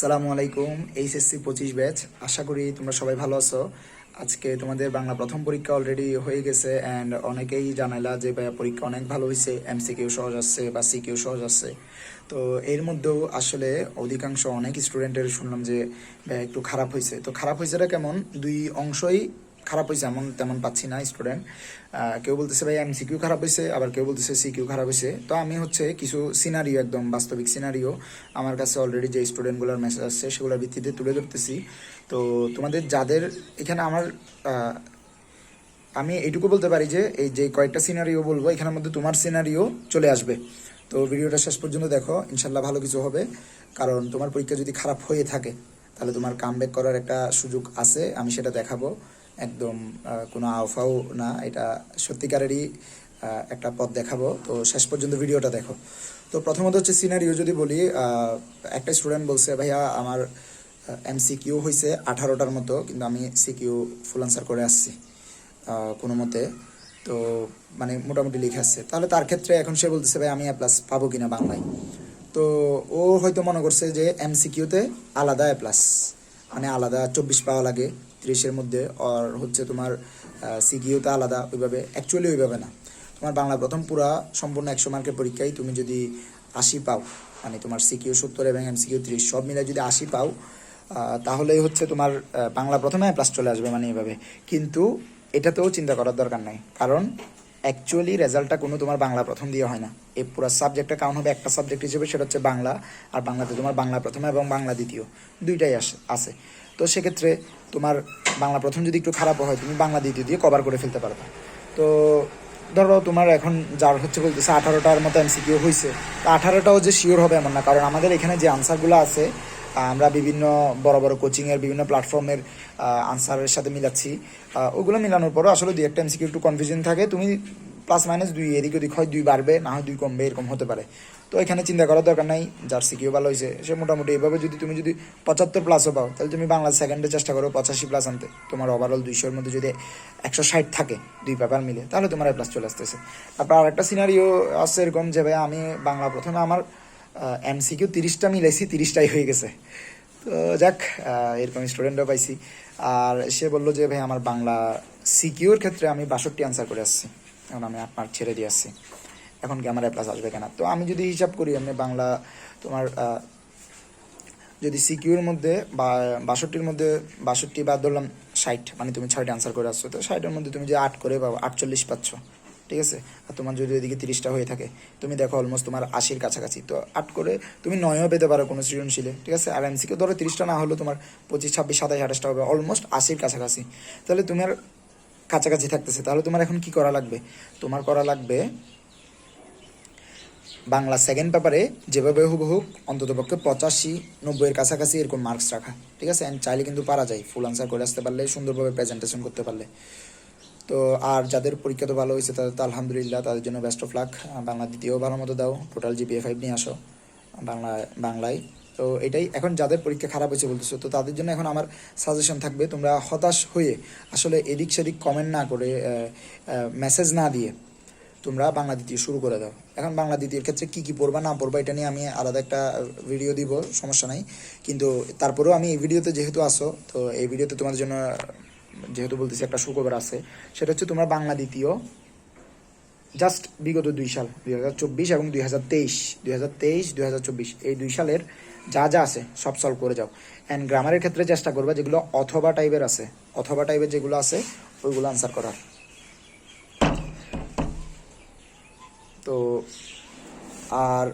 সালামু আলাইকুম, এইচএসসি পঁচিশ ব্যাচ। আশা করি তোমরা সবাই ভালো আছো। আজকে তোমাদের বাংলা প্রথম পরীক্ষা অলরেডি হয়ে গেছে অ্যান্ড অনেকেই জানাইলা যে ভাইয়া পরীক্ষা অনেক ভালো হয়েছে এমসিকিউ সহজ আসছে বা সিকিউ সহজ আসছে। তো এর মধ্যেও আসলে অধিকাংশ অনেক স্টুডেন্টের শুনলাম যে একটু খারাপ হয়েছে তো খারাপ হয়েছেটা কেমন? দুই অংশই খারাপ হয়েছে এমন তেমন পাচ্ছি না স্টুডেন্ট কেউ বলতেছে, ভাই এমসিকিউ খারাপ হয়েছে। আবার কেউ বলতেছে সিকিউ খারাপ হয়েছে। তো আমি হচ্ছে কিছু সিনারিও একদম বাস্তবিক সিনারিও আমার কাছে অলরেডি যে স্টুডেন্টগুলোর মেসেজ আসছে, সেগুলোর ভিত্তিতে তুলে ধরতেছি। তো তোমাদের যাদের এখানে আমার আমি এইটুকু বলতে পারি যে, এই যে কয়েকটা সিনারিও বলব, এখানের মধ্যে তোমার সিনারিও চলে আসবে। তো ভিডিওটা শেষ পর্যন্ত দেখো ইনশাল্লাহ ভালো কিছু হবে। কারণ তোমার পরীক্ষা যদি খারাপ হয়ে থাকে, তাহলে তোমার কাম করার একটা সুযোগ আছে, আমি সেটা দেখাবো। একদম কোনো আওফাও না, এটা সত্যিকারেরই একটা পথ দেখাবো। তো শেষ পর্যন্ত ভিডিওটা দেখো। তো প্রথমত হচ্ছে সিনারিও যদি বলি একটা স্টুডেন্ট বলছে, ভাইয়া, আমার এমসিকিউ হয়েছে আঠারোটার মতো, কিন্তু আমি সিকিউ ফুল আনসার করে আসছি কোনো মতে। তো মানে মোটামুটি লিখে আসছে। তাহলে তার ক্ষেত্রে এখন সে বলতেছে ভাই আমি প্লাস পাবো কিনা বাংলায়? তো ও হয়তো মনে করছে যে এমসিকিউতে আলাদা এ প্লাস মানে আলাদা চব্বিশ পাওয়া লাগে। ত্রিশের মধ্যে, আর হচ্ছে তোমার সিকিউতে আলাদা, ওইভাবে অ্যাকচুয়ালি ওইভাবে না। তোমার বাংলা প্রথম পুরা সম্পূর্ণ একশো মার্কের পরীক্ষায় তুমি যদি আশি পাও মানে তোমার সিকিউ সত্তর এবং এমসিকিউ ত্রিশ, সব মিলে যদি আশি পাও তাহলেই হচ্ছে তোমার বাংলা প্রথমে প্লাস চলে আসবে মানে এভাবে। কিন্তু এটাতেও চিন্তা করার দরকার নাই, কারণ অ্যাকচুয়ালি রেজাল্টটা কোনো তোমার বাংলা প্রথম দিয়ে হয় না। এই পুরো সাবজেক্টটা কাউন্ট হবে একটা সাবজেক্ট হিসেবে, সেটা হচ্ছে বাংলা, আর বাংলাতে তোমার বাংলা প্রথমে এবং বাংলা দ্বিতীয়, দুইটাই আসে, আছে। তো সেক্ষেত্রে তোমার বাংলা প্রথম যদি একটু খারাপ হয়, তুমি বাংলা দ্বিতীয় দিয়ে কভার করে ফেলতে পারবে তো ধরো তোমার এখন যার হচ্ছে বলতেছে আঠারোটার মতো এমসিকিউ হয়েছে তো আঠারোটাও যে শিওর হবে এমন না, কারণ আমাদের এখানে যে আনসারগুলো আছে আমরা বিভিন্ন বড় বড় কোচিংয়ের বিভিন্ন প্ল্যাটফর্মের আনসারের সাথে মিলাচ্ছি। ওগুলো মিলানোর পরও আসলে দুই একটা এমসিকিউ একটু কনফিউশন থাকে, তুমি প্লাস মাইনাস দুই, এদিক ওদিক হয়, দুই বাড়বে, না হয় দুই কমবে, এরকম হতে পারে। তো এখানে চিন্তা করার দরকার নাই যার সিকিউ ভালো হয়েছে সে মোটামুটি এভাবে যদি তুমি যদি পঁচাত্তর প্লাসও পাও, তাহলে তুমি বাংলা সেকেন্ডে চেষ্টা করো পঁচাশি প্লাস আনতে। তোমার ওভারঅল দুইশোর মধ্যে যদি একশো ষাট থাকে দুই পেপার মিলে, তাহলে তোমার এ প্লাস চলে আসতেছে। তারপর আরেকটা সিনারিও আছে এরকম যে ভাই, আমি বাংলা প্রথমে আমার এমসিকিউ তিরিশটা মিলাইছি, তিরিশটাই হয়ে গেছে। তো যাক এরকম স্টুডেন্টও পাইছি। আর সে বলল যে ভাই, আমার বাংলা সিকিউর ক্ষেত্রে আমি বাষট্টি আনসার করে আসছি। এখন আমি মার্ক ছেড়ে দিয়ে আসছি। এখন কি আমার প্লাস আসবে কেনা? তো আমি যদি হিসাব করি আমি বাংলা তোমার যদি সিকিউর মধ্যে বা বাষট্টির মধ্যে বাষট্টি বাদ ধরলাম ষাট মানে তুমি ছয়টা আনসার করে আসছো, তো ষাটের মধ্যে তুমি যে আট করে পাবো আটচল্লিশ পাচ্ছ, ঠিক আছে? আর তোমার যদি ওইদিকে তিরিশটা হয়ে থাকে, তুমি দেখো অলমোস্ট তোমার আশির কাছাকাছি, তো আট করে তুমি নয়ও পেতে পারো কোনো সৃজনশীলে, ঠিক আছে? আর এমসিকে ধরো তিরিশটা না হলেও তোমার পঁচিশ, ছাব্বিশ, সাতাশ, আঠাশটা হবে অলমোস্ট আশির কাছাকাছি। তাহলে তোমার কাছাকাছি থাকতেছে, তাহলে তোমার এখন কি করা লাগবে? তোমার করা লাগবে বাংলা সেকেন্ড পেপারে যেভাবে হোক অন্ততপক্ষে পঁচাশি, নব্বইয়ের কাছাকাছি এরকম মার্কস রাখা, ঠিক আছে? অ্যান্ড চাইলে কিন্তু পারা যায় ফুল আনসার করে আসতে পারলে, সুন্দরভাবে প্রেজেন্টেশন করতে পারলে। তো আর যাদের পরীক্ষা তো ভালো হয়েছে, তাদের তো আলহামদুলিল্লাহ, তাদের জন্য বেস্ট অফ লাক বাংলা দ্বিতীয় ভালো মতো দাও টোটাল জিপিএ ফাইভ নিয়ে আসো, বাংলা, বাংলায়। তো এটাই, এখন যাদের পরীক্ষা খারাপ হয়েছে বলতেছো, তো তাদের জন্য এখন আমার সাজেশন থাকবে, তোমরা হতাশ হয়ে আসলে এদিক সেদিক কমেন্ট না করে মেসেজ না দিয়ে তোমরা বাংলা দ্বিতীয় শুরু করে দাও। এখন বাংলা দ্বিতীয়ের ক্ষেত্রে কি কি পড়বা না পড়বা এটা নিয়ে আমি আলাদা একটা ভিডিও দিব, সমস্যা নাই। কিন্তু তারপরেও আমি এই ভিডিওতে যেহেতু আসো তো এই ভিডিওতে তোমাদের জন্য, যেহেতু বলতেছি একটা সুখবর আছে, সেটা হচ্ছে তোমরা বাংলা দ্বিতীয় জাস্ট বিগত দুই সাল, দুই হাজার চব্বিশ এবং দুই হাজার তেইশ, দুই হাজার তেইশ, দুই হাজার চব্বিশ, এই দুই সালের যা যা আছে সব সলভ করে যাও। অ্যান্ড গ্রামারের ক্ষেত্রে চেষ্টা করবা যেগুলো অথবা টাইপের আছে, অথবা টাইপের যেগুলো আছে, ওইগুলো আনসার করার। তো আর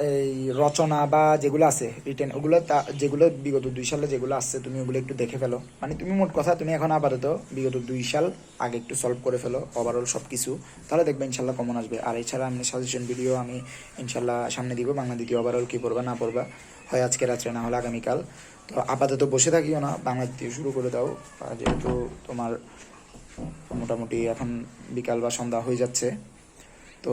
এই রচনা বা যেগুলো আছে রিটেন ওগুলো তা- যেগুলো বিগত দুই সালে যেগুলো আসছে, তুমি ওগুলো একটু দেখে ফেলো। মানে তুমি মোট কথা, তুমি এখন আপাতত বিগত দুই সাল আগে একটু সলভ করে ফেলো ওভারঅল সব কিছু তাহলে দেখবে ইনশাল্লাহ কমন আসবে। আর এছাড়া আমি সাজেশন ভিডিও আমি ইনশাল্লাহ সামনে দিব, বাংলা দ্বিতীয় ওভারঅল কী পড়বা, না পড়বা, হয় আজকে রাত্রে, না হলে আগামীকাল। তো আপাতত বসে থাকিও না, বাংলা দ্বিতীয় শুরু করে দাও। যেহেতু তোমার মোটামুটি এখন বিকাল বা সন্ধ্যা হয়ে যাচ্ছে। তো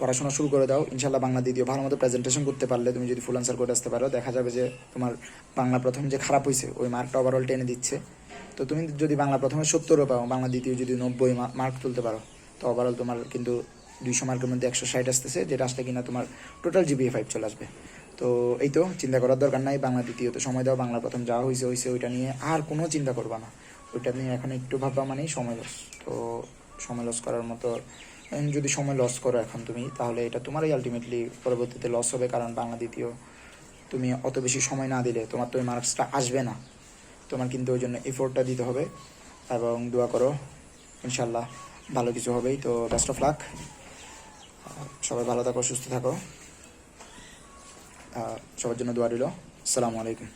পড়াশোনা শুরু করে দাও। ইনশাল্লাহ বাংলা দ্বিতীয় ভালো মতো প্রেজেন্টেশন করতে পারলে তুমি যদি ফুল আনসার করে আসতে পারো, দেখা যাবে যে তোমার বাংলা প্রথম যে খারাপ হয়েছে ওই মার্কটা ওভারঅল টেনে দিচ্ছে। তো তুমি যদি বাংলা প্রথমে সত্তরও পাও, বাংলা দ্বিতীয় যদি নব্বই মার্ক তুলতে পারো, তো ওভারঅল তোমার কিন্তু দুইশো মার্কের মধ্যে একশো ষাট আসতেছে, যেটা আসলে কিনা তোমার টোটাল জিবিএ ফাইভ চলে আসবে। তো এই তো চিন্তা করার দরকার নাই, বাংলা দ্বিতীয়ত সময় দাও, বাংলা প্রথম যা হয়েছে হয়েছে ওইটা নিয়ে আর কোনো চিন্তা করবা না। ওইটা নিয়ে এখন একটু ভাববা মানেই সময় লস তো সময় লস করার মতো যদি সময় লস করো এখন তুমি, তাহলে এটা তোমারই আলটিমেটলি পরবর্তীতে লস হবে, কারণ বাংলা দ্বিতীয়। তুমি অত বেশি সময় না দিলে তোমার তো ওই মার্কসটা আসবে না। তোমার কিন্তু ওই জন্য এফোর্টটা দিতে হবে এবং দোয়া করো ইনশাল্লাহ ভালো কিছু হবেই। তো বেস্ট অফ লাক সবাই ভালো থাকো, সুস্থ থাকো। সবার জন্য দোয়া রইল। আসসালামু আলাইকুম।